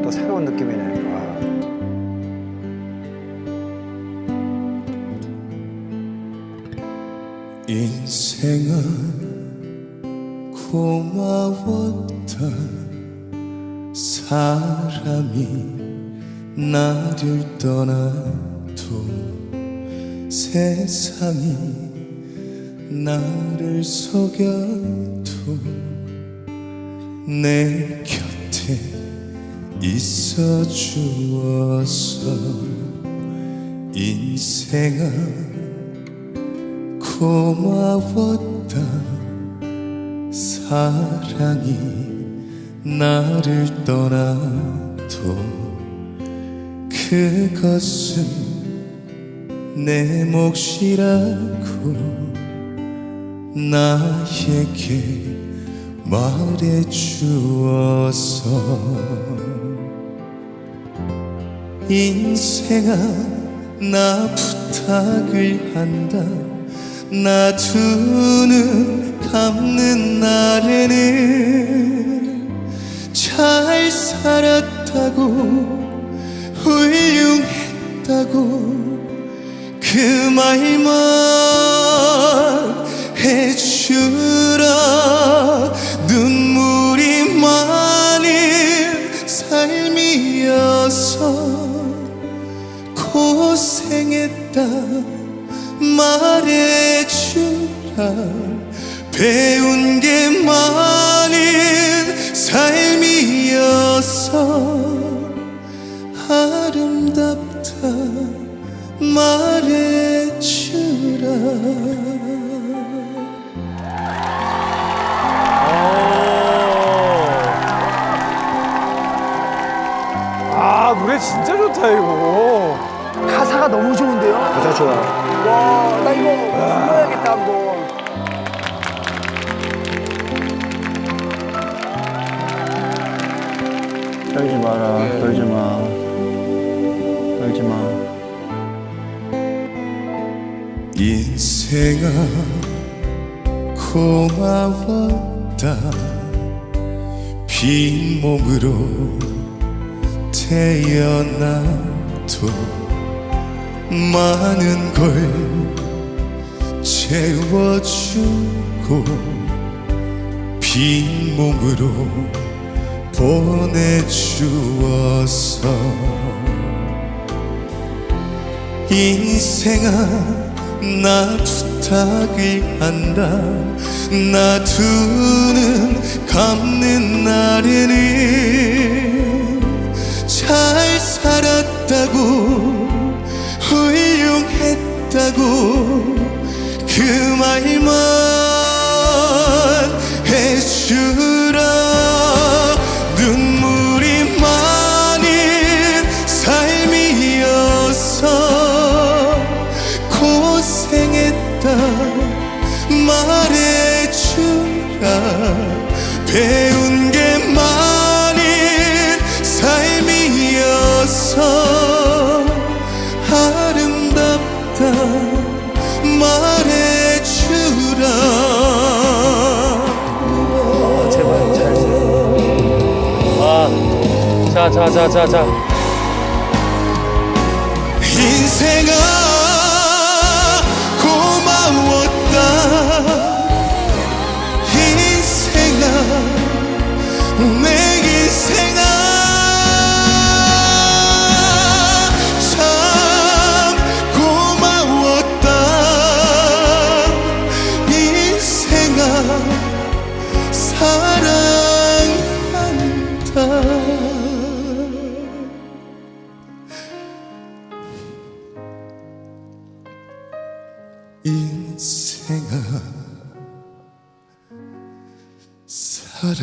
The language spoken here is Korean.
또 새로운 느낌이네. 와. 인생은 고마웠다 사람이 나를 떠나도 세상이 나를 속여도 내 곁에 있어 주어서 인생아 고마웠다 사랑이 나를 떠나도 그것은 내 몫이라고 나에게 말해 주어서 인생아 나 부탁을 한다. 나두눈 감는 날에는 잘 살았다고 훌륭했다고 그 말만 해주라. 눈물이 많은 삶이어서 고생했다. 말해주라. 배운 게 많은 삶이어서 아름답다. 말해주라. 아 노래 진짜 좋다 이거. 가사가 너무 좋은데요? 가사 좋아. 와, 나 이거 불러야겠다 한번. 떨지 마라, 떨지 마. 떨지 마. 인생아 고마웠다 빈 몸으로 태어나도 많은 걸 채워주고 빈 몸으로 보내주어서 인생아 나 부탁을 한다. 나두눈 감는 훌륭했다고 그 말만 자, 자, 자, 자, 자. 인생아 인생아 사랑한다.